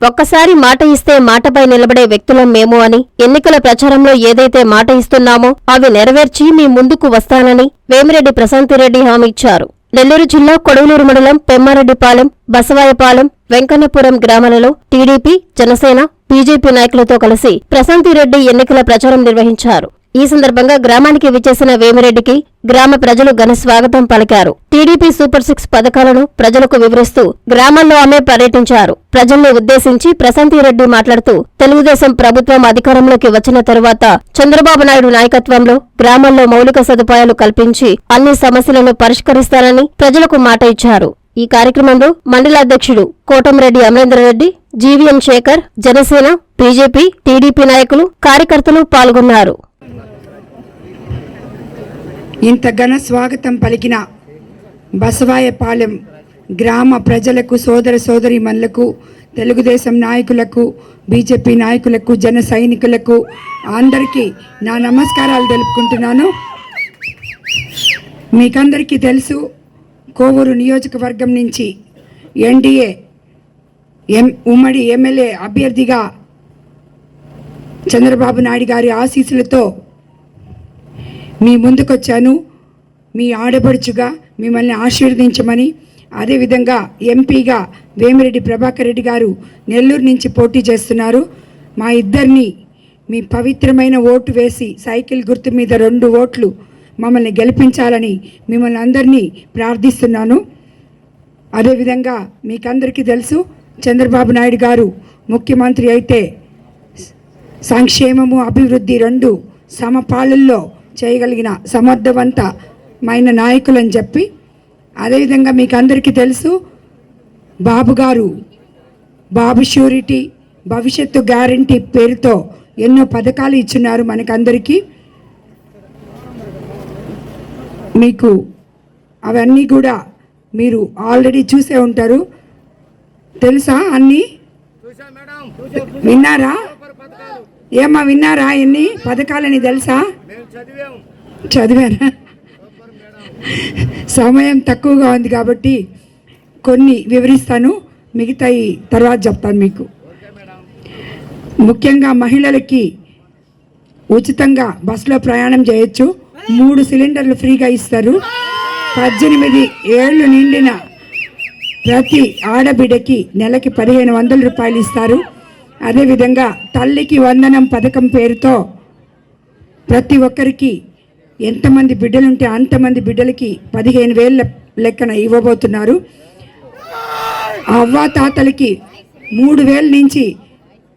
ఒక్కసారి మాట ఇస్తే మాటపై నిలబడే వ్యక్తులం మేము అని ఎన్నికల ప్రచారంలో ఏదైతే మాట ఇస్తున్నామో అవి నెరవేర్చి మీ ముందుకు వస్తానని వేమిరెడ్డి ప్రశాంతిరెడ్డి హామీ ఇచ్చారు. నెల్లూరు జిల్లా కొడవలూరు మండలం పెమ్మారెడ్డిపాలెం బసవాయపాలెం వెంకన్నపురం గ్రామాలలో టీడీపీ జనసేన బీజేపీ నాయకులతో కలిసి ప్రశాంతిరెడ్డి ఎన్నికల ప్రచారం నిర్వహించారు. ఈ సందర్భంగా గ్రామానికి విచ్చేసిన వేమిరెడ్డికి గ్రామ ప్రజలు ఘన స్వాగతం పలికారు. టీడీపీ సూపర్ సిక్స్ పథకాలను ప్రజలకు వివరిస్తూ గ్రామాల్లో ఆమె పర్యటించారు. ప్రజల్ని ఉద్దేశించి ప్రశాంతిరెడ్డి మాట్లాడుతూ తెలుగుదేశం ప్రభుత్వం అధికారంలోకి వచ్చిన తరువాత చంద్రబాబు నాయుడు నాయకత్వంలో గ్రామాల్లో మౌలిక సదుపాయాలు కల్పించి అన్ని సమస్యలను పరిష్కరిస్తానని ప్రజలకు మాట ఇచ్చారు. ఈ కార్యక్రమంలో మండలాధ్యక్షుడు Kotamreddy Amarendra Reddy GVM Sekhar Janasena BJP TDP నాయకులు కార్యకర్తలు పాల్గొన్నారు. ఇంత ఘన స్వాగతం పలికిన బసవాయపాలెం గ్రామ ప్రజలకు సోదర సోదరిమణులకు తెలుగుదేశం నాయకులకు బీజేపీ నాయకులకు జన సైనికులకు అందరికీ నా నమస్కారాలు తెలుపుకుంటున్నాను. మీకందరికీ తెలుసు కోవూరు నియోజకవర్గం నుంచి ఎన్డీఏ ఎం ఉమ్మడి ఎమ్మెల్యే అభ్యర్థిగా చంద్రబాబు నాయుడు గారి ఆశీస్సులతో మీ ముందుకొచ్చాను. మీ ఆడపడుచుగా మిమ్మల్ని ఆశీర్వదించమని అదేవిధంగా ఎంపీగా వేమిరెడ్డి ప్రభాకర్ రెడ్డి గారు నెల్లూరు నుంచి పోటీ చేస్తున్నారు. మా ఇద్దరిని మీ పవిత్రమైన ఓటు వేసి సైకిల్ గుర్తు మీద రెండు ఓట్లు మమ్మల్ని గెలిపించాలని మిమ్మల్ని అందరినీ ప్రార్థిస్తున్నాను. అదేవిధంగా మీకందరికీ తెలుసు చంద్రబాబు నాయుడు గారు ముఖ్యమంత్రి అయితే సంక్షేమము అభివృద్ధి రెండు సమపాలల్లో చేయగలిగిన సమర్థవంతమైన నాయకులని చెప్పి అదేవిధంగా మీకు అందరికీ తెలుసు బాబు గారు బాబు షూరిటీ భవిష్యత్తు గ్యారంటీ పేరుతో ఎన్నో పథకాలు ఇచ్చున్నారు మనకందరికీ. మీకు అవన్నీ కూడా మీరు ఆల్రెడీ చూసే ఉంటారు. తెలుసా అన్నీ? విన్నారా? ఏమ్మా విన్నారా ఎన్ని పథకాలని తెలుసా? చదివారా? సమయం తక్కువగా ఉంది కాబట్టి కొన్ని వివరిస్తాను మిగతాయి తర్వాత చెప్తాను మీకు. ముఖ్యంగా మహిళలకి ఉచితంగా బస్సులో ప్రయాణం చేయొచ్చు. మూడు సిలిండర్లు ఫ్రీగా ఇస్తారు. పద్దెనిమిది ఏళ్ళు నిండిన ప్రతి ఆడబిడ్డకి నెలకి పదిహేను వందల రూపాయలు ఇస్తారు. అదేవిధంగా తల్లికి వందనం పథకం పేరుతో ప్రతి ఒక్కరికి ఎంతమంది బిడ్డలుంటే అంతమంది బిడ్డలకి పదిహేను వేల లెక్కన ఇవ్వబోతున్నారు. అవ్వా తాతలకి మూడు వేల నుంచి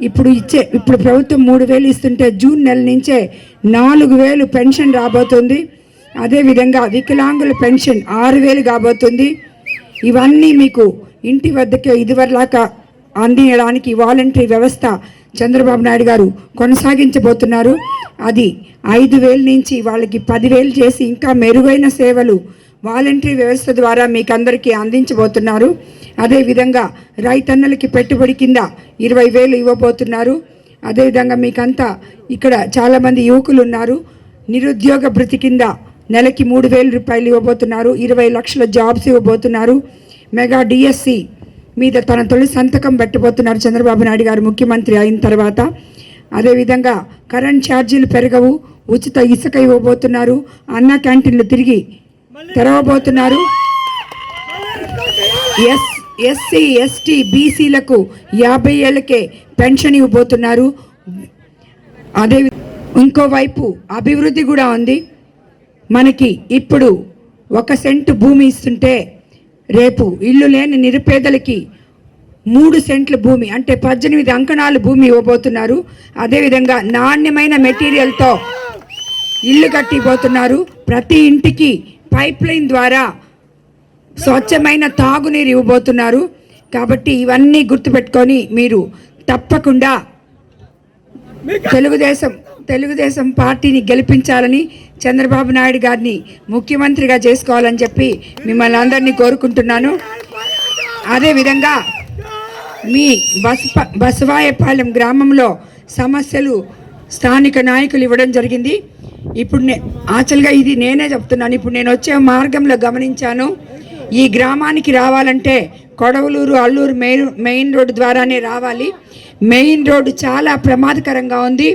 ఇప్పుడు ఇచ్చే ఇప్పుడు ప్రభుత్వం మూడు వేలు ఇస్తుంటే జూన్ నెల నుంచే నాలుగు వేలు పెన్షన్ రాబోతుంది. అదేవిధంగా వికలాంగుల పెన్షన్ ఆరు వేలు కాబోతుంది. ఇవన్నీ మీకు ఇంటి వద్దకే ఇదివరలాగా అందించడానికి వాలంటరీ వ్యవస్థ చంద్రబాబు నాయుడు గారు కొనసాగించబోతున్నారు. అది ఐదు వేల నుంచి వాళ్ళకి పదివేలు చేసి ఇంకా మెరుగైన సేవలు వాలంటరీ వ్యవస్థ ద్వారా మీకు అందరికీ అందించబోతున్నారు. అదేవిధంగా రైతన్నలకి పెట్టుబడి కింద ఇరవై వేలు ఇవ్వబోతున్నారు. అదేవిధంగా మీకంతా ఇక్కడ చాలామంది యువకులు ఉన్నారు. నిరుద్యోగ భృతి కింద నెలకి మూడు వేల రూపాయలు ఇవ్వబోతున్నారు. ఇరవై లక్షల జాబ్స్ ఇవ్వబోతున్నారు. మెగా డిఎస్సి మీద తన తొలి సంతకం పెట్టబోతున్నారు చంద్రబాబు నాయుడు గారు ముఖ్యమంత్రి అయిన తర్వాత. అదేవిధంగా కరెంట్ ఛార్జీలు పెరగవు ఉచిత ఇసుక ఇవ్వబోతున్నారు అన్న క్యాంటీన్లు తిరిగి తెరవబోతున్నారు. ఎస్ ఎస్సీ ఎస్టీ బీసీలకు యాభై ఏళ్ళకే పెన్షన్ ఇవ్వబోతున్నారు. అదే ఇంకోవైపు అభివృద్ధి కూడా ఉంది. మనకి ఇప్పుడు ఒక సెంటు భూమి ఇస్తుంటే రేపు ఇల్లు లేని నిరుపేదలకి మూడు సెంట్ల భూమి అంటే పద్దెనిమిది అంకణాలు భూమి ఇవ్వబోతున్నారు. అదేవిధంగా నాణ్యమైన మెటీరియల్తో ఇల్లు కట్టిపోతున్నారు ప్రతి ఇంటికి పైప్ లైన్ ద్వారా స్వచ్ఛమైన తాగునీరు ఇవ్వబోతున్నారు. కాబట్టి ఇవన్నీ గుర్తుపెట్టుకొని మీరు తప్పకుండా తెలుగుదేశం తెలుగుదేశం పార్టీని గెలిపించాలని చంద్రబాబు నాయుడు గారిని ముఖ్యమంత్రిగా చేసుకోవాలని చెప్పి మిమ్మల్ని అందరినీ కోరుకుంటున్నాను. అదేవిధంగా మీ బసప బసవాయపాలెం గ్రామంలో సమస్యలు స్థానిక నాయకులు ఇవ్వడం జరిగింది. ఇప్పుడు నే యాక్చువల్గా ఇది నేనే చెప్తున్నాను. ఇప్పుడు నేను వచ్చే మార్గంలో గమనించాను. ఈ గ్రామానికి రావాలంటే Kodavaluru Alluru main main road ద్వారానే రావాలి. మెయిన్ రోడ్డు చాలా ప్రమాదకరంగా ఉంది.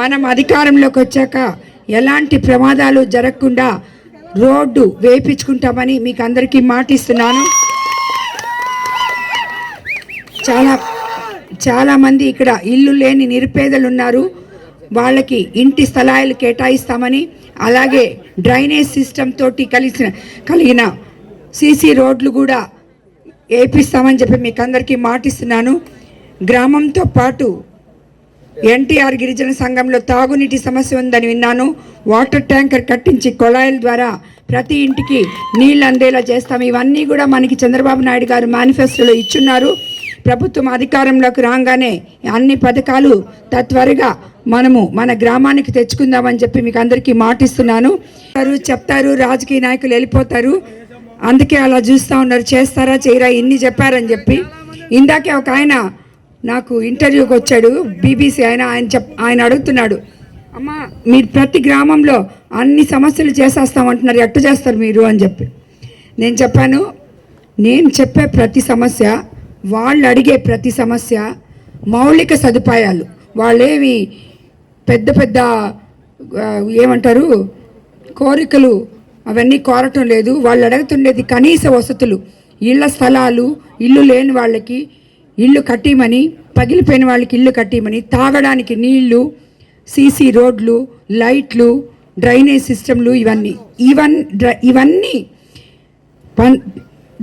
మనం అధికారంలోకి వచ్చాక ఎలాంటి ప్రమాదాలు జరగకుండా రోడ్డు వేయించుకుంటామని మీకు అందరికీ మాటిస్తున్నాను. చాలా చాలామంది ఇక్కడ ఇల్లు లేని నిరుపేదలు ఉన్నారు. వాళ్ళకి ఇంటి స్థలాలు కేటాయిస్తామని అలాగే డ్రైనేజ్ సిస్టమ్ తోటి కలిసిన కలిగిన సీసీ రోడ్లు కూడా వేపిస్తామని చెప్పి మీకు అందరికీ మాటిస్తున్నాను. గ్రామంతో పాటు ఎన్టీఆర్ గిరిజన సంఘంలో తాగునీటి సమస్య ఉందని విన్నాను. వాటర్ ట్యాంకర్ కట్టించి కొళాయిల ద్వారా ప్రతి ఇంటికి నీళ్ళు అందేలా చేస్తాం. ఇవన్నీ కూడా మనకి చంద్రబాబు నాయుడు గారు మేనిఫెస్టోలో ఇచ్చున్నారు. ప్రభుత్వం అధికారంలోకి రాగానే అన్ని పథకాలు తత్వరగా మనము మన గ్రామానికి తెచ్చుకుందామని చెప్పి మీకు అందరికీ మాటిస్తున్నాను. చెప్తారు రాజకీయ నాయకులు వెళ్ళిపోతారు. అందుకే అలా చూస్తూ ఉన్నారు. చేస్తారా చేయరా ఇన్ని చెప్పారని చెప్పి. ఇందాకే ఒక ఆయన నాకు ఇంటర్వ్యూకి వచ్చాడు బీబీసీ ఆయన ఆయన చెప్ ఆయన అడుగుతున్నాడు అమ్మా మీరు ప్రతి గ్రామంలో అన్ని సమస్యలు చేసేస్తామంటున్నారు ఎట్టు చేస్తారు మీరు? అని చెప్పి. నేను చెప్పాను నేను చెప్పే ప్రతి సమస్య వాళ్ళు అడిగే ప్రతి సమస్య మౌలిక సదుపాయాలు. వాళ్ళేమి పెద్ద పెద్ద ఏమంటారు కోరికలు అవన్నీ కోరటం లేదు. వాళ్ళు అడుగుతుండేది కనీస వసతులు ఇళ్ళ స్థలాలు ఇల్లు లేని వాళ్ళకి ఇల్లు కట్టిమని పగిలిపోయిన వాళ్ళకి ఇల్లు కట్టిమని తాగడానికి నీళ్ళు సీసీ రోడ్లు లైట్లు డ్రైనేజ్ సిస్టమ్లు ఇవన్నీ. ఇవన్ ఇవన్నీ వన్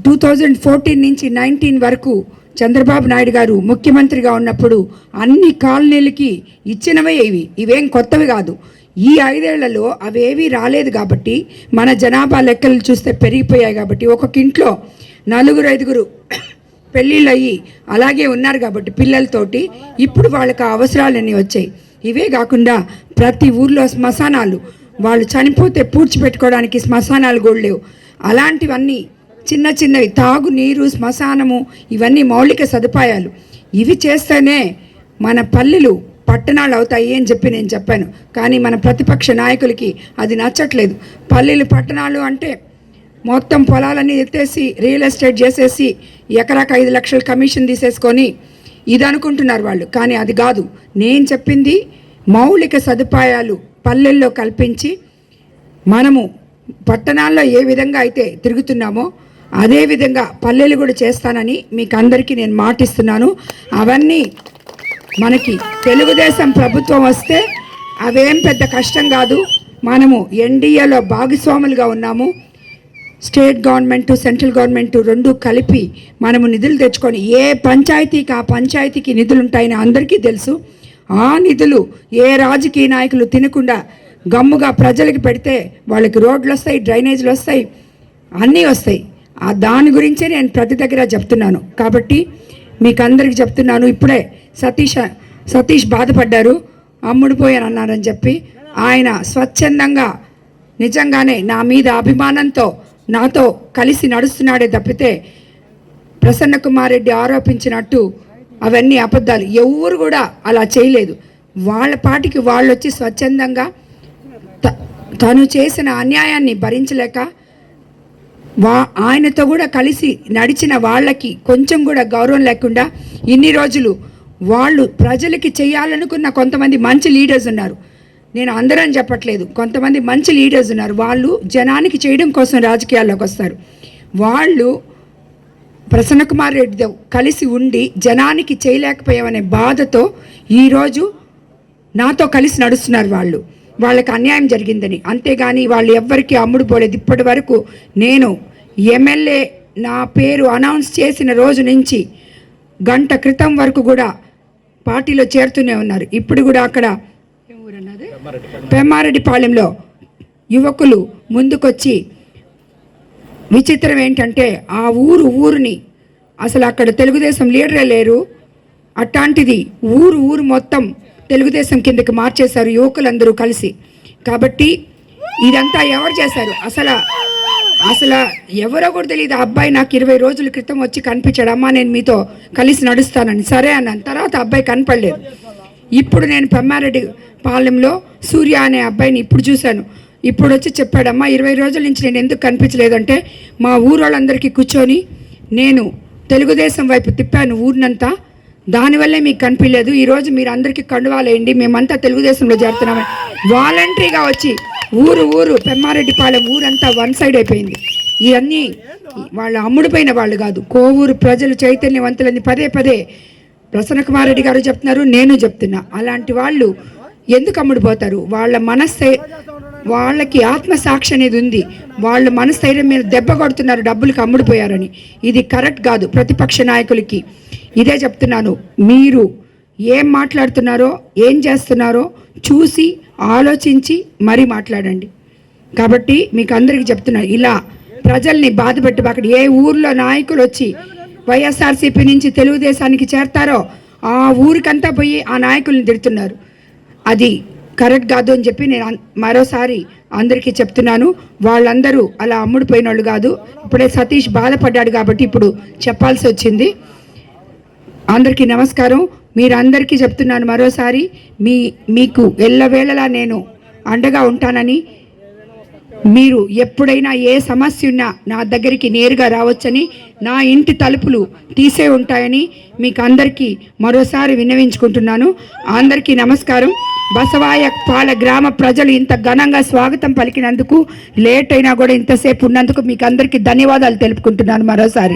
టూ థౌజండ్ ఫోర్టీన్ నుంచి నైన్టీన్ వరకు చంద్రబాబు నాయుడు గారు ముఖ్యమంత్రిగా ఉన్నప్పుడు అన్ని కాలనీలకి ఇచ్చినవే ఇవి. ఇవేం కొత్తవి కాదు. ఈ ఐదేళ్ళలో అవేవి రాలేదు కాబట్టి మన జనాభా లెక్కలు చూస్తే పెరిగిపోయాయి కాబట్టి ఒక్కొక్క ఇంట్లో నలుగురు ఐదుగురు పెళ్ళిళ్ళు అయ్యి అలాగే ఉన్నారు కాబట్టి పిల్లలతోటి ఇప్పుడు వాళ్ళకి ఆ అవసరాలన్నీ వచ్చాయి. ఇవే కాకుండా ప్రతి ఊర్లో శ్మశానాలు వాళ్ళు చనిపోతే పూడ్చిపెట్టుకోవడానికి శ్మశానాలు కూడా లేవు. అలాంటివన్నీ చిన్న చిన్నవి తాగు నీరు శ్మశానము ఇవన్నీ మౌలిక సదుపాయాలు. ఇవి చేస్తేనే మన పల్లెలు పట్టణాలు అవుతాయి అని చెప్పి నేను చెప్పాను. కానీ మన ప్రతిపక్ష నాయకులకి అది నచ్చట్లేదు. పల్లెలు పట్టణాలు అంటే మొత్తం పొలాలన్నీ ఎత్తేసి రియల్ ఎస్టేట్ చేసేసి ఎకరాకు ఐదు లక్షల కమిషన్ తీసేసుకొని ఇది అనుకుంటున్నారు వాళ్ళు. కానీ అది కాదు. నేను చెప్పింది మౌలిక సదుపాయాలు పల్లెల్లో కల్పించి మనము పట్టణాల్లో ఏ విధంగా అయితే తిరుగుతున్నామో అదే విధంగా పల్లెలు కూడా చేస్తానని మీకు అందరికీ నేను మాటిస్తున్నాను. అవన్నీ మనకి తెలుగుదేశం ప్రభుత్వం వస్తే అవేం పెద్ద కష్టం కాదు. మనము ఎన్డీఏలో భాగస్వాములుగా ఉన్నాము. స్టేట్ గవర్నమెంట్ సెంట్రల్ గవర్నమెంట్ రెండు కలిపి మనము నిధులు తెచ్చుకొని ఏ పంచాయతీకి ఆ పంచాయతీకి నిధులు ఉంటాయని అందరికీ తెలుసు. ఆ నిధులు ఏ రాజకీయ నాయకులు తినకుండా గమ్ముగా ప్రజలకు పెడితే వాళ్ళకి రోడ్లు వస్తాయి డ్రైనేజీలు వస్తాయి అన్నీ వస్తాయి. ఆ దాని గురించే నేను ప్రతి దగ్గర చెప్తున్నాను. కాబట్టి మీకు అందరికి చెప్తున్నాను. ఇప్పుడే సతీష్ సతీష్ బాధపడ్డారు. అమ్ముడు పోయాను అన్నారని చెప్పి ఆయన స్వచ్ఛందంగా నిజంగానే నా మీద అభిమానంతో నాతో కలిసి నడుస్తున్నాడే తప్పితే ప్రసన్న కుమార్ రెడ్డి ఆరోపించినట్టు అవన్నీ అబద్ధాలు. ఎవరు కూడా అలా చేయలేదు. వాళ్ళ పాటికి వాళ్ళు వచ్చి స్వచ్ఛందంగా త- తను చేసిన అన్యాయాన్ని భరించలేక వా ఆయనతో కూడా కలిసి నడిచిన వాళ్ళకి కొంచెం కూడా గౌరవం లేకుండా ఇన్ని రోజులు వాళ్ళు ప్రజలకి చేయాలనుకున్న కొంతమంది మంచి లీడర్స్ ఉన్నారు. నేను అందరం చెప్పట్లేదు. కొంతమంది మంచి లీడర్స్ ఉన్నారు. వాళ్ళు జనానికి చేయడం కోసం రాజకీయాల్లోకి వస్తారు. వాళ్ళు ప్రసన్న కుమార్ రెడ్డితో కలిసి ఉండి జనానికి చేయలేకపోయామనే బాధతో ఈరోజు నాతో కలిసి నడుస్తున్నారు వాళ్ళు. వాళ్ళకి అన్యాయం జరిగిందని. అంతేగాని వాళ్ళు ఎవ్వరికీ అమ్ముడు పోలేదు. ఇప్పటి వరకు నేను ఎమ్మెల్యే నా పేరు అనౌన్స్ చేసిన రోజు నుంచి గంట క్రితం వరకు కూడా పార్టీలో చేరుతూనే ఉన్నారు. ఇప్పుడు కూడా అక్కడ ఊరన్నది? పెమ్మారెడ్డిపాలెంలో యువకులు ముందుకొచ్చి విచిత్రం ఏంటంటే ఆ ఊరు ఊరిని అసలు అక్కడ తెలుగుదేశం లీడరే లేరు. అట్లాంటిది ఊరు ఊరు మొత్తం తెలుగుదేశం కిందకి మార్చేశారు యువకులందరూ కలిసి. కాబట్టి ఇదంతా ఎవరు చేశారు? అసలు అసలు ఎవరో కూడా తెలియదు ఆ అబ్బాయి నాకు ఇరవై రోజుల క్రితం వచ్చి కనిపించాడు. అమ్మా నేను మీతో కలిసి నడుస్తానని. సరే అన్నాను. తర్వాత అబ్బాయి కనపడలేదు. ఇప్పుడు నేను పెమ్మారెడ్డి పాలెంలో సూర్య అనే అబ్బాయిని ఇప్పుడు చూశాను. ఇప్పుడు వచ్చి చెప్పాడమ్మా ఇరవై రోజుల నుంచి నేను ఎందుకు కనిపించలేదంటే మా ఊరోళ్ళందరికీ కూర్చొని నేను తెలుగుదేశం వైపు తిప్పాను ఊరినంతా. దానివల్లే మీకు కనిపించలేదు. ఈరోజు మీరు అందరికీ కండువాలేయండి. మేమంతా తెలుగుదేశంలో చేరుతున్నామని. వాలంటరీగా వచ్చి ఊరు ఊరు పెమ్మారెడ్డిపాలెం ఊరంతా వన్ సైడ్ అయిపోయింది. ఇవన్నీ వాళ్ళు అమ్ముడుపోయిన వాళ్ళు కాదు. కోవూరు ప్రజలు చైతన్యవంతులని పదే పదే ప్రసన్న కుమార్ రెడ్డి గారు చెప్తున్నారు నేను చెప్తున్నా. అలాంటి వాళ్ళు ఎందుకు అమ్ముడుపోతారు? వాళ్ళ మనస్సే వాళ్ళకి ఆత్మసాక్షి అనేది ఉంది. వాళ్ళ మనస్థైర్యం మీద దెబ్బ కొడుతున్నారు డబ్బులకు అమ్ముడుపోయారని. ఇది కరెక్ట్ కాదు ప్రతిపక్ష నాయకులకి. ఇదే చెప్తున్నాను మీరు ఏం మాట్లాడుతున్నారో ఏం చేస్తున్నారో చూసి ఆలోచించి మరీ మాట్లాడండి. కాబట్టి మీకు అందరికీ చెప్తున్నా ఇలా ప్రజల్ని బాధ పెట్టబాకండి ఏ ఊర్లో నాయకులు వచ్చి వైఎస్ఆర్సీపీ నుంచి తెలుగుదేశానికి చేరతారో ఆ ఊరికంతా పోయి ఆ నాయకుల్ని తిడుతున్నారు. అది కరెక్ట్ కాదు అని చెప్పి నేను మరోసారి అందరికీ చెప్తున్నాను. వాళ్ళందరూ అలా అమ్ముడుపోయిన వాళ్ళు కాదు. ఇప్పుడే సతీష్ బాధపడ్డాడు కాబట్టి ఇప్పుడు చెప్పాల్సి వచ్చింది. అందరికీ నమస్కారం. మీరందరికీ చెప్తున్నాను మరోసారి. మీ మీకు ఎల్లవేళలా నేను అండగా ఉంటానని మీరు ఎప్పుడైనా ఏ సమస్య ఉన్నా నా దగ్గరికి నేరుగా రావచ్చని నా ఇంటి తలుపులు తీసే ఉంటాయని మీకు అందరికీ మరోసారి విన్నవించుకుంటున్నాను. అందరికీ నమస్కారం. బసవాయ పాల గ్రామ ప్రజలు ఇంత ఘనంగా స్వాగతం పలికినందుకు లేట్ అయినా కూడా ఇంతసేపు ఉన్నందుకు మీకు అందరికీ ధన్యవాదాలు తెలుపుకుంటున్నాను మరోసారి.